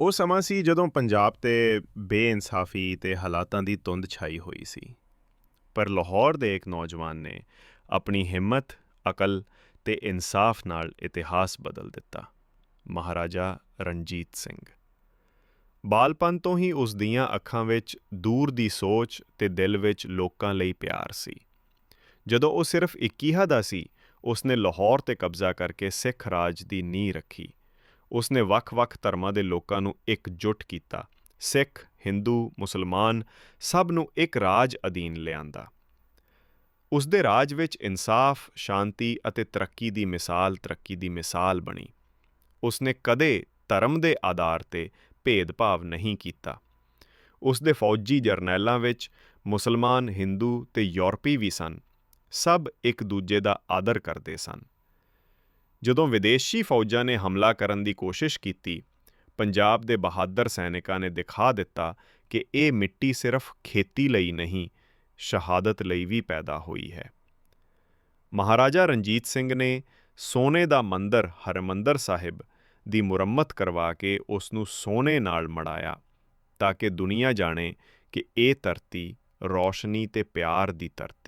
ਉਹ ਸਮਾਂ ਸੀ ਜਦੋਂ ਪੰਜਾਬ ਤੇ ਬੇਇਨਸਾਫੀ ਤੇ ਹਾਲਾਤਾਂ ਦੀ ਧੁੰਦ ਛਾਈ ਹੋਈ ਸੀ। ਪਰ ਲਾਹੌਰ ਦੇ ਇੱਕ ਨੌਜਵਾਨ ਨੇ ਆਪਣੀ ਹਿੰਮਤ, ਅਕਲ ਤੇ ਇਨਸਾਫ ਨਾਲ ਇਤਿਹਾਸ ਬਦਲ ਦਿੱਤਾ। ਮਹਾਰਾਜਾ ਰਣਜੀਤ ਸਿੰਘ। ਬਾਲਪਨ ਤੋਂ ਹੀ ਉਸ ਦੀਆਂ ਅੱਖਾਂ ਵਿੱਚ ਦੂਰ ਦੀ ਸੋਚ ਤੇ ਦਿਲ ਵਿੱਚ ਲੋਕਾਂ ਲਈ ਪਿਆਰ ਸੀ। ਜਦੋਂ ਉਹ ਸਿਰਫ 21 ਦਾ ਸੀ, ਉਸਨੇ ਲਾਹੌਰ ਤੇ ਕਬਜ਼ਾ ਕਰਕੇ ਸਿੱਖ ਰਾਜ ਦੀ ਨੀਂਹ ਰੱਖੀ। ਉਸਨੇ ਵੱਖ-ਵੱਖ ਧਰਮਾਂ ਦੇ ਲੋਕਾਂ ਨੂੰ ਇਕਜੁੱਟ ਕੀਤਾ। ਸਿੱਖ, ਹਿੰਦੂ, ਮੁਸਲਮਾਨ ਸਭ ਨੂੰ ਇੱਕ ਰਾਜ ਅਧੀਨ ਲਿਆਂਦਾ। ਉਸ ਦੇ ਰਾਜ ਵਿੱਚ ਇਨਸਾਫ, ਸ਼ਾਂਤੀ ਅਤੇ ਤਰੱਕੀ ਦੀ ਮਿਸਾਲ ਤਰੱਕੀ ਦੀ ਮਿਸਾਲ ਬਣੀ। ਉਸਨੇ ਕਦੇ ਧਰਮ ਦੇ ਆਧਾਰ ਤੇ ਭੇਦਭਾਵ ਨਹੀਂ ਕੀਤਾ। ਉਸ ਦੇ ਫੌਜੀ ਜਰਨੈਲਾਂ ਵਿੱਚ ਮੁਸਲਮਾਨ, ਹਿੰਦੂ ਤੇ ਯੂਰਪੀ ਵੀ ਸਨ। ਸਭ ਇੱਕ ਦੂਜੇ ਦਾ ਆਦਰ ਕਰਦੇ ਸਨ। ਜਦੋਂ ਵਿਦੇਸ਼ੀ ਫੌਜਾਂ ਨੇ ਹਮਲਾ ਕਰਨ ਦੀ ਕੋਸ਼ਿਸ਼ ਕੀਤੀ, ਪੰਜਾਬ ਦੇ ਬਹਾਦਰ ਸੈਨਿਕਾਂ ਨੇ ਦਿਖਾ ਦਿੱਤਾ ਕਿ ਇਹ ਮਿੱਟੀ ਸਿਰਫ ਖੇਤੀ ਲਈ ਨਹੀਂ, ਸ਼ਹਾਦਤ ਲਈ ਵੀ ਪੈਦਾ ਹੋਈ ਹੈ। ਮਹਾਰਾਜਾ ਰਣਜੀਤ ਸਿੰਘ ਨੇ ਸੋਨੇ ਦਾ ਮੰਦਰ ਹਰਮੰਦਰ ਸਾਹਿਬ ਦੀ ਮੁਰੰਮਤ ਕਰਵਾ ਕੇ ਉਸ ਨੂੰ ਸੋਨੇ ਨਾਲ ਮੜਾਇਆ ਤਾਂ ਕਿ ਦੁਨੀਆ ਜਾਣੇ ਕਿ ਇਹ ਧਰਤੀ ਰੌਸ਼ਨੀ ਤੇ ਪਿਆਰ ਦੀ ਧਰਤੀ